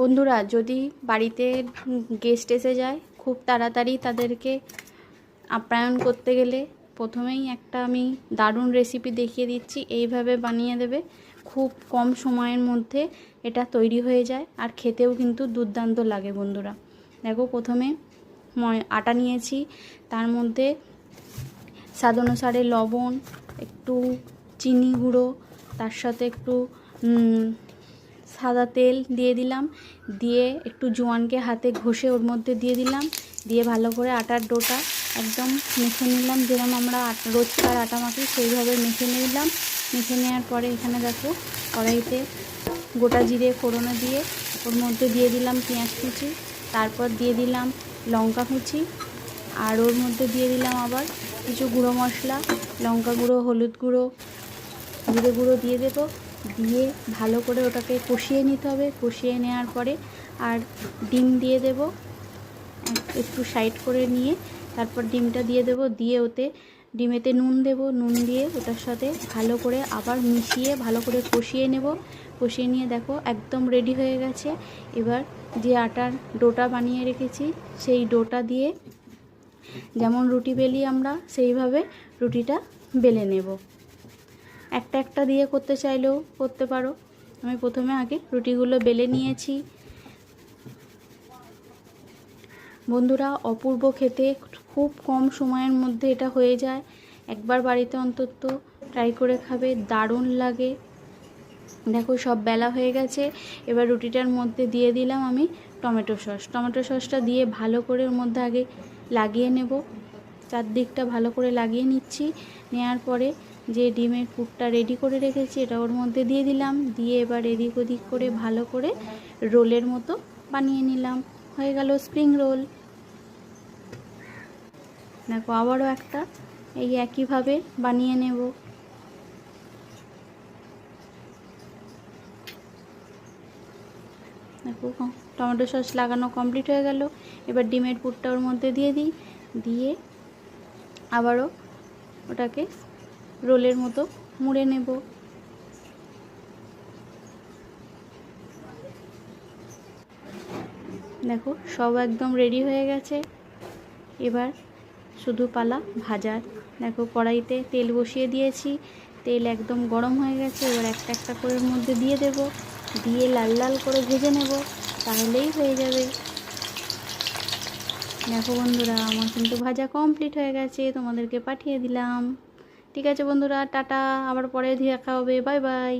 বন্ধুরা, যদি বাড়িতে গেস্ট এসে যায়, খুব তাড়াতাড়ি তাদেরকে আপ্যায়ন করতে গেলে প্রথমেই একটা আমি দারুণ রেসিপি দেখিয়ে দিচ্ছি। এইভাবে বানিয়ে দেবে। খুব কম সময়ের মধ্যে এটা তৈরি হয়ে যায় আর খেতেও কিন্তু দুর্দান্ত লাগে বন্ধুরা। দেখো, প্রথমে আটা নিয়েছি। তার মধ্যে স্বাদ অনুসারে লবণ, একটু চিনি গুঁড়ো, তার সাথে একটু সাদা তেল দিয়ে দিলাম। দিয়ে একটু জোয়ানকে হাতে ঘষে ওর মধ্যে দিয়ে দিলাম। দিয়ে ভালো করে আটার ডোটা একদম মেখে নিলাম। যেরকম আমরা রোজকার আটা মাখি, সেইভাবে মেখে নিলাম। মেখে নেওয়ার পরে এখানে দেখো কড়াইতে গোটা জিরে ফোড়নো দিয়ে ওর মধ্যে দিয়ে দিলাম পেঁয়াজ কুচি। তারপর দিয়ে দিলাম লঙ্কা কুচি। আর ওর মধ্যে দিয়ে দিলাম আবার কিছু গুঁড়ো মশলা, লঙ্কা গুঁড়ো, হলুদ গুঁড়ো, জিরে গুঁড়ো দিয়ে দেবো। দিয়ে ভালো করে ওটাকে কষিয়ে নিতে হবে। কষিয়ে নেওয়ার পরে আর ডিম দিয়ে দেব। একটু সাইড করে নিয়ে তারপর ডিমটা দিয়ে দেব। দিয়ে ওতে ডিমেতে নুন দেব। নুন দিয়ে ওটার সাথে ভালো করে আবার মিশিয়ে ভালো করে কষিয়ে নেব। কষিয়ে নিয়ে দেখো একদম রেডি হয়ে গেছে। এবার যে আটার ডোটা বানিয়ে রেখেছি, সেই ডোটা দিয়ে যেমন রুটি বেলি আমরা, সেইভাবে রুটিটা বেলে নেব। একটা একটা দিয়ে করতে চাইলেও করতে পারো। আমি প্রথমে আগে রুটিগুলো বেলে নিয়েছি। বন্ধুরা, অপূর্ব খেতে খুব কম সময়ের মধ্যে এটা হয়ে যায়। একবার বাড়িতে অন্তত ট্রাই করে খাবে, দারুণ লাগে। দেখো, সব বেলা হয়ে গেছে। এবার রুটিটার মধ্যে দিয়ে দিলাম আমি টমেটো সস। টমেটো সসটা দিয়ে ভালো করে ওর মধ্যে আগে লাগিয়ে নেব। চারদিকটা ভালো করে লাগিয়ে নিচ্ছি। নেওয়ার পরে যে ডিমের পুরটা রেডি করে রেখেছি, এটা ওর মধ্যে দিয়ে দিলাম। দিয়ে এবার এদিক ওদিক করে ভালো করে রোলের মতো বানিয়ে নিলাম। হয়ে গেল স্প্রিং রোল দেখো, আবারও একটা এই একইভাবে বানিয়ে নেব। দেখো, টমেটো সস লাগানো কমপ্লিট হয়ে গেল। এবার ডিমের পুরটা ওর মধ্যে দিয়ে দিই। দিয়ে আবারও ওটাকে রোলের মতো মুড়ে নেব। দেখো, সব একদম রেডি হয়ে গেছে। এবার শুধু পালা ভাজার। দেখো, কড়াইতে তেল বসিয়ে দিয়েছি। তেল একদম গরম হয়ে গেছে। এবার একটা একটা করে মধ্যে দিয়ে দেব। দিয়ে লাল লাল করে ভেজে নেব। তাহলেই হয়ে যাবে। দেখো বন্ধুরা, আমার কিন্তু ভাজা কমপ্লিট হয়ে গেছে। তোমাদেরকে পাঠিয়ে দিলাম। ঠিক আছে বন্ধুরা টাটা আবার পরে দেখা হবে বাই বাই।